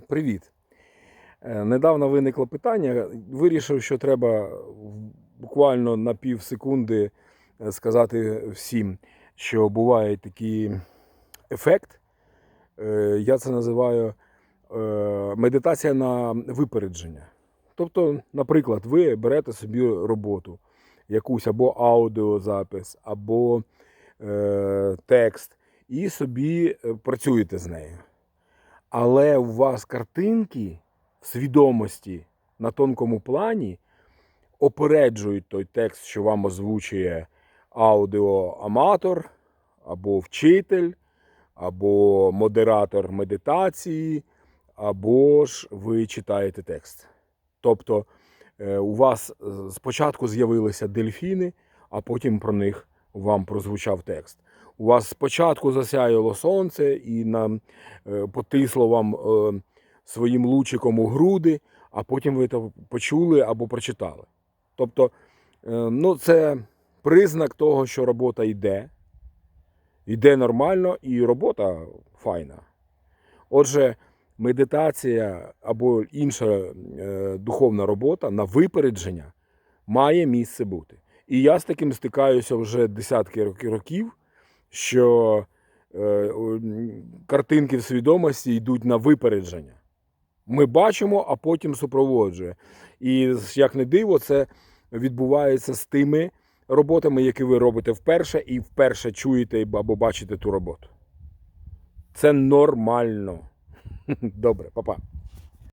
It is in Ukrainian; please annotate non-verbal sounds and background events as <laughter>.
Привіт. Е, Недавно виникло питання. Вирішив, що треба буквально на пів секунди е, сказати всім, що буває такий ефект. Е, Я це називаю медитація на випередження. Тобто, наприклад, ви берете собі роботу, якусь або аудіозапис, або текст, і собі працюєте з нею. Але у вас картинки в свідомості на тонкому плані опереджують той текст, що вам озвучує аудіоаматор, або вчитель, або модератор медитації, або ж ви читаєте текст. Тобто е, у вас спочатку з'явилися дельфіни, а потім про них вам прозвучав текст. У вас спочатку засяяло сонце і нам е, потисло вам е, своїм лучиком у груди, а потім ви це почули або прочитали. Тобто, е, ну, це признак того, що робота йде, йде нормально і робота файна. Отже, медитація або інша духовна робота на випередження має місце бути. І я з таким стикаюся вже десятки років, що е, картинки в свідомості йдуть на випередження. Ми бачимо, а потім супроводжує. І як не диво, це відбувається з тими роботами, які ви робите вперше, і вперше чуєте або бачите ту роботу. Це нормально. <laughs> Добре, папа.